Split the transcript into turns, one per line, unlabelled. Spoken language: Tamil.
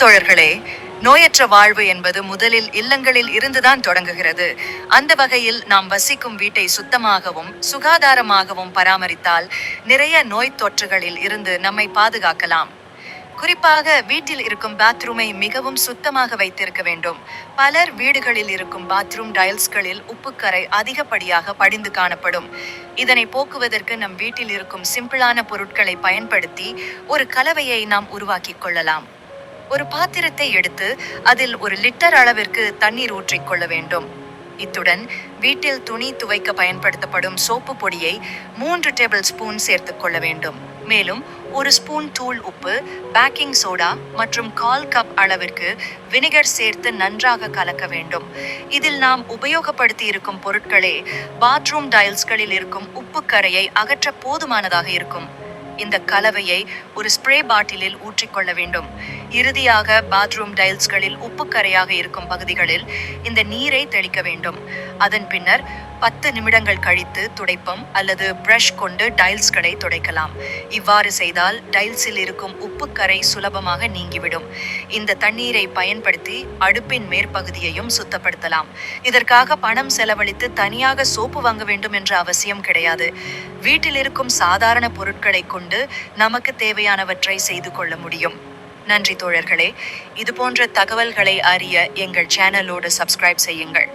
தோழர்களே நோயற்ற வாழ்வு என்பது முதலில் இல்லங்களில் இருந்துதான் தொடங்குகிறது. அந்த வகையில் நாம் வசிக்கும் வீட்டை சுத்தமாகவும் சுகாதாரமாகவும் பராமரித்தால் நிறைய நோய் தொற்றுகளில் இருந்து நம்மை பாதுகாக்கலாம். குறிப்பாக வீட்டில் இருக்கும் பாத்ரூமை மிகவும் சுத்தமாக வைத்திருக்க வேண்டும். பலர் வீடுகளில் இருக்கும் பாத்ரூம் டயல்ஸ்களில் உப்புக்கரை அதிகப்படியாக படிந்து காணப்படும். இதனை போக்குவதற்கு நம் வீட்டில் இருக்கும் சிம்பிளான பொருட்களை பயன்படுத்தி ஒரு கலவையை நாம் உருவாக்கிக் கொள்ளலாம். ஒரு பாத்திரத்தை எடுத்து அதில் ஒரு லிட்டர் அளவிற்கு தண்ணீர் ஊற்றிக்கொள்ள வேண்டும். இத்துடன் வீட்டில் துணி துவைக்க பயன்படுத்தப்படும் சோப்பு பொடியை மூன்று டேபிள் ஸ்பூன் சேர்த்துக் கொள்ள வேண்டும். மேலும் ஒரு ஸ்பூன் தூள் உப்பு பேக்கிங் சோடா மற்றும் கால் கப் அளவிற்கு வினிகர் சேர்த்து நன்றாக கலக்க வேண்டும். இதில் நாம் உபயோகப்படுத்தி இருக்கும் பொருட்களே பாத்ரூம் டைல்ஸ்களில் இருக்கும் உப்பு கரையை அகற்ற போதுமானதாக இருக்கும். இந்த கலவையை ஒரு ஸ்ப்ரே பாட்டிலில் ஊற்றிக்கொள்ள வேண்டும். இறுதியாக பாத்ரூம் டைல்ஸ்களில் உப்பு கரையாக இருக்கும் பகுதிகளில் இந்த நீரை தெளிக்க வேண்டும். அதன் பின்னர் பத்து நிமிடங்கள் கழித்து துடைப்பம் அல்லது பிரஷ் கொண்டு டைல்ஸ்களை துடைக்கலாம். இவ்வாறு செய்தால் டைல்ஸில் இருக்கும் உப்புக்கரை சுலபமாக நீங்கிவிடும். இந்த தண்ணீரை பயன்படுத்தி அடுப்பின் மேற்பகுதியையும் சுத்தப்படுத்தலாம். இதற்காக பணம் செலவழித்து தனியாக சோப்பு வாங்க வேண்டும் என்ற அவசியம் கிடையாது. வீட்டில் இருக்கும் சாதாரண பொருட்களை கொண்டு நமக்கு தேவையானவற்றை செய்து கொள்ள முடியும். நன்றி தோழர்களே. இது போன்ற தகவல்களை அறிய எங்கள் சேனலோடு சப்ஸ்கிரைப் செய்யுங்கள்.